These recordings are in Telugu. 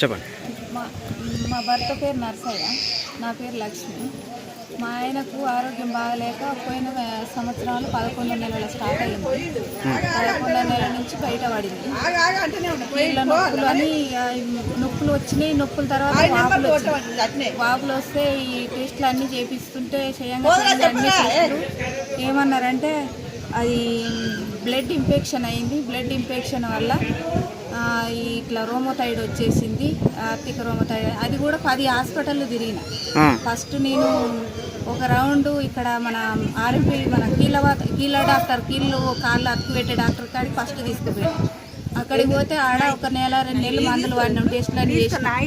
చెప్పండి. మా మా భర్త పేరు నర్సయ్య. నా పేరు లక్ష్మి. మా ఆయనకు ఆరోగ్యం బాగలేక పోయిన సంవత్సరాలు పదకొండు నెలల స్టార్ట్ అయింది. పదకొండో నెల నుంచి బయట పడింది. నొప్పులు అని నొప్పులు వచ్చినాయి. నొప్పుల తర్వాత వాపులు వచ్చినాయి. వాపులు వస్తే ఈ టెస్ట్లు అన్నీ చేపిస్తుంటే చేయంగా అన్ని టెస్టులు ఏమన్నారంటే అది బ్లడ్ ఇన్ఫెక్షన్ అయింది. బ్లడ్ ఇన్ఫెక్షన్ వల్ల ఇట్లా రోమోథైడ్ వచ్చేసింది ఆర్థిక రోమోథైడ్. అది కూడా పది హాస్పిటల్ తిరిగిన. ఫస్ట్ నేను ఒక రౌండ్ ఇక్కడ మన ఆర్ఎంపీ మన కీళ్ళ కీళ్ళ డాక్టర్ కీళ్ళు కాళ్ళు అతుకు పెట్టే డాక్టర్ కాడికి ఫస్ట్ తీసుకుపోయాను. అక్కడికి పోతే ఆడ ఒక నెల రెండు నెలలు మందులు వాడినాం టెస్ట్లు చేసినాం.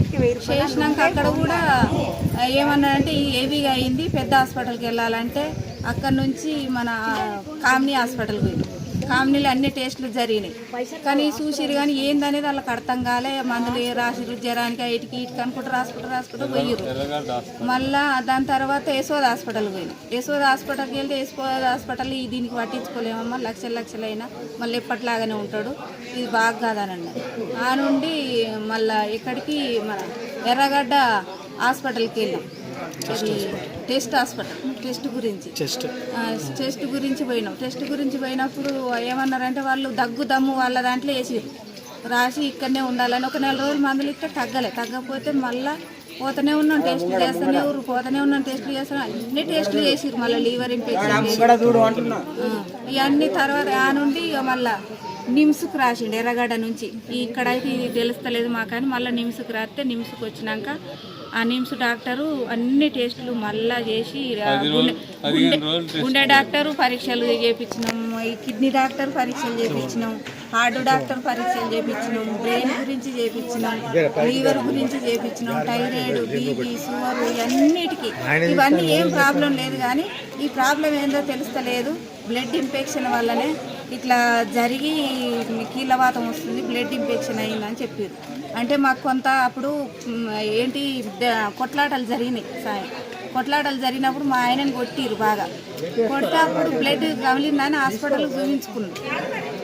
చేసినాక అక్కడ కూడా ఆ, ఏమన్నారంటే ఈ హెవీగా అయింది పెద్ద హాస్పిటల్కి వెళ్ళాలంటే అక్కడ నుంచి మన కామినీ హాస్పిటల్కి పోయింది కామినీలు అన్ని టేస్ట్లు జరిగినాయి. కానీ చూసిరు కానీ ఏందనేది వాళ్ళకి అర్థం కాలే. మందులు రాసిరు జ్వరానికి ఇటుకి ఇటుకి అనుకుంటారు హాస్పిటల్ రాసుకుంటూ పోయిర్రు. మళ్ళా దాని తర్వాత యశోద్ హాస్పిటల్ పోయినా. యశోద్ హాస్పిటల్కి వెళ్తే యశోద్ హాస్పిటల్ దీనికి పట్టించుకోలేమమ్మా. లక్షలు లక్షలైనా. మళ్ళీ ఎప్పటిలాగానే ఉంటాడు. ఇది బాగా కాదని అన్నారు ఆ నుండి మళ్ళా ఇక్కడికి మన ఎర్రగడ్డ హాస్పిటల్కి వెళ్ళాం. టెస్ట్ హాస్పిటల్ టెస్ట్ గురించి. చెస్ట్ ఆ, టెస్ట్ గురించి పోయినాం. టెస్ట్ గురించి పోయినప్పుడు ఏమన్నారంటే వాళ్ళు దగ్గు దమ్ము వాళ్ళ దాంట్లో వేసిరు రాసి ఇక్కడనే ఉండాలని ఒక నెల రోజులు మందులు ఇస్తే తగ్గలే. తగ్గకపోతే మళ్ళా పోతూనే ఉన్నాం టెస్ట్ చేస్తూనే ఊరు పోతూనే ఉన్నాం టెస్ట్ చేస్తున్నాం అన్ని టెస్టులు చేసిరు మళ్ళీ లీవర్ ఇన్ఫెక్షన్ ఇవన్నీ తర్వాత ఆ నుండి ఇక మళ్ళా నిమ్స్కి రాసిండు ఎర్రగడ్డ నుంచి. ఇక్కడ అయితే ఇది తెలుస్తలేదు మాకని మళ్ళీ నిమ్స్కి రాస్తే నిమ్స్కి వచ్చినాక ఆ నిమ్స్ డాక్టరు అన్ని టెస్టులు మళ్ళా చేసి గుండె- డాక్టరు పరీక్షలు చేయించినాం ఈ కిడ్నీ డాక్టర్ పరీక్షలు చేయించినాం హార్ట్ డాక్టర్ పరీక్షలు చేయించినాం బ్రెయిన్ గురించి చేయించినాం లీవర్ గురించి చేయించినాం థైరాయిడ్ బీపీ షుగర్ ఇవన్నిటికీ. ఇవన్నీ ఏం ప్రాబ్లం లేదు కానీ ఈ ప్రాబ్లం ఏందో తెలుస్తలేదు. బ్లడ్ ఇన్ఫెక్షన్ వల్లనే ఇట్లా జరిగి కీళ్ళవాతం వస్తుంది బ్లడ్ ఇన్ఫెక్షన్ అయిందని చెప్పారు. అంటే మాకు కొంత అప్పుడు ఏంటి కొట్లాటలు జరిగినాయి సాయం కొట్లాటలు జరిగినప్పుడు మా ఆయనని కొట్టిరు బాగా. కొడితే అప్పుడు బ్లడ్ కమిలిందని హాస్పిటల్ చూపించుకున్నాం.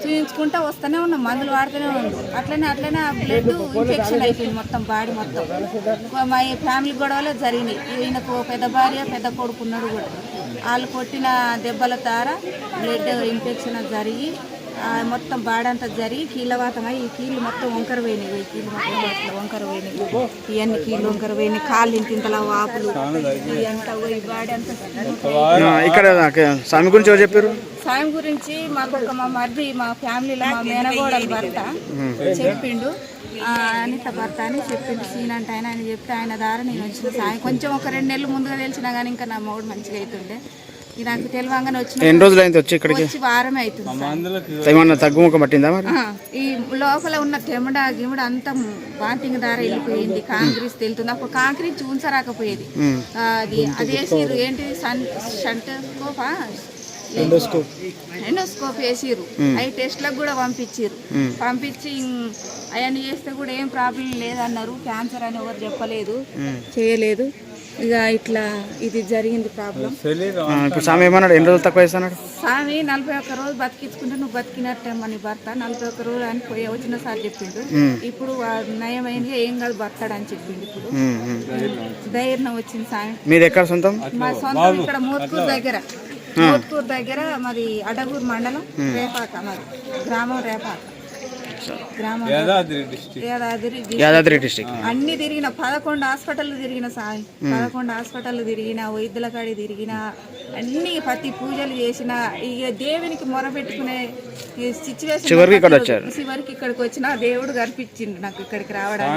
చూపించుకుంటా వస్తూనే ఉన్నాం మందులు వాడుతూనే ఉన్నాం. అట్లనే అట్లనే ఆ బ్లడ్ ఇన్ఫెక్షన్ అయిపోయింది మొత్తం బాడీ మొత్తం. మా ఈ ఫ్యామిలీ గొడవలు జరిగినాయి. ఈయనకు పెద్ద భార్య పెద్ద కొడుకున్నాడు కూడా. వాళ్ళు కొట్టిన దెబ్బల ద్వారా బ్లడ్ ఇన్ఫెక్షన్ జరిగి మొత్తం బాడంతా జరిగి కీళ్ళవాతం అయ్యి ఈ కీళ్ళు మొత్తం వంకర పోయినాయి. ఈ కీళ్ళు మొత్తం అట్లా వంకర పోయినాయి. ఇవన్నీ కీళ్ళు వంకర పోయినాయి. కాళ్ళు ఇంత ఇంతలా వాపులు. ఇదంతా ఈ బాడీ అంతా ఆ, ఇక్కడ స్వామి గురించి ఎవరు చెప్పారు? సాయం గురించి మాకు ఒక మా మరిది మా ఫ్యామిలీలో మా మేనగోడల భర్త చెప్పిండు. అనిత భర్త అని చెప్పిండు. సీన్ అంటే ఆయన అని చెప్తే ఆయన ద్వారా నేను వచ్చిన సాయం. కొంచెం ఒక రెండు నెలలు ముందుగా తెలిసినా కానీ ఇంకా నా మూడు మంచిగా అవుతుండే నాకు వచ్చిన ఎన్ని రోజులు అయింది వచ్చి ఇక్కడికి? వచ్చి వారమే అవుతుంది సార్. ఏమన్నా తగ్గుముఖం పట్టిందా మరి? ఈ లోపల ఉన్న తెముడ గిముడ అంతా వాంతింగ్ దార వెళ్ళిపోయింది. కాంక్రీస్ తెలుతుంది. అప్పుడు కాంక్రీస్ చూంచరాకపోయేది. ఉమ్. ఆ, అది అది వేసిర్రు ఏంటిది సన్ షంటోస్కోపా ఎండోస్కోప్ వేసిర్రు అవి టెస్ట్లకు కూడా పంపించిర్రు పంపించి అవన్నీ చేస్తే కూడా ఏం ప్రాబ్లం లేదన్నారు. క్యాన్సర్ అని ఎవరు చెప్పలేదు. చేయలేదు. ఇక ఇట్లా ఇది జరిగింది ప్రాబ్లం. ఇప్పుడు స్వామి ఏమన్నాడు? ఎన్ని రోజులు తక్కువ వేస్తున్నాడు స్వామి నలభై ఒక్క రోజు బతికించుకుంటే నువ్వు బతికినట్టేమో నీ భర్త. నలభై ఒక్క రోజు అని పోయి వచ్చిన సార్ చెప్పిండు. ఇప్పుడు నయమైంది ఏం కాదు బతాడని చెప్పిండు ఇప్పుడు. ధైర్యం వచ్చింది స్వామి. మీది ఎక్కడ సొంతం? మా సొంతం ఇక్కడ మోత్కూరు దగ్గర. మోత్కూరు దగ్గర మాది అడగూరు మండలం రేపాక మాది. గ్రామం రేపాక. యాదాద్రి డిస్ట్రిక్ట్. యాదాద్రి డిస్టిక్ అన్ని తిరిగిన పదకొండు హాస్పిటల్ తిరిగిన సాయి. పదకొండు హాస్పిటల్ తిరిగిన వైద్యుల కాడి తిరిగిన అన్ని ప్రతి పూజలు చేసిన ఇక దేవునికి మొరపెట్టుకునే సిచ్యువేషన్ చివరికి ఇక్కడ వచ్చారు. చివరికి ఇక్కడికి వచ్చిన దేవుడు కనిపించిండు నాకు ఇక్కడికి రావడానికి.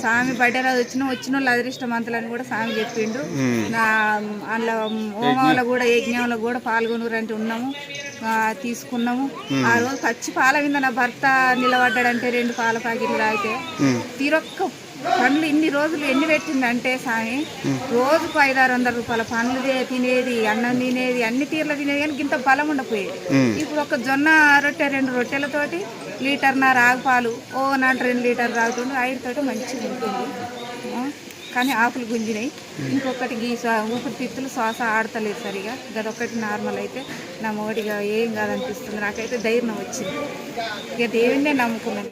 స్వామి బర్త్డే రోజు వచ్చిన. వచ్చిన. వాళ్ళు అదృష్టవంతులని కూడా స్వామి చెప్పిండు. నా అందులో హోమంలో కూడా యజ్ఞంలో కూడా పాల్గొనురంటే ఉన్నాము. ఆ, తీసుకున్నాము. ఆ రోజు పచ్చి పాల మీద నా భర్త నిలబడ్డాడంటే రెండు పాల ప్యాకెట్లు తాగితే తీరొక్క పండ్లు ఇన్ని రోజులు ఎన్ని పెట్టిందంటే సామి రోజుకు ఐదారు వందల రూపాయల పండ్లు తినేది అన్నం తినేది అన్ని తీర్లు తినేది కానీ ఇంత బలం ఉండపోయేది ఇప్పుడు ఒక జొన్న రొట్టె రెండు రొట్టెలతోటి లీటర్ నా రాగుపాలు ఓ నాటి రెండు లీటర్ తాగుతుండు ఐదుతోటి మంచిగా ఉంటుంది. కానీ ఆకులు గుంజినాయి. ఇంకొకటి గీ శ్వా- ఊపిరితిత్తులు శ్వాస ఆడతలేదు సరిగా. గదొక్కటి నార్మల్ అయితే నా మొగటిగా ఏం కాదనిపిస్తుంది. నాకైతే ధైర్యం వచ్చింది. ఇక దేవుడినే నమ్ముకున్నాను.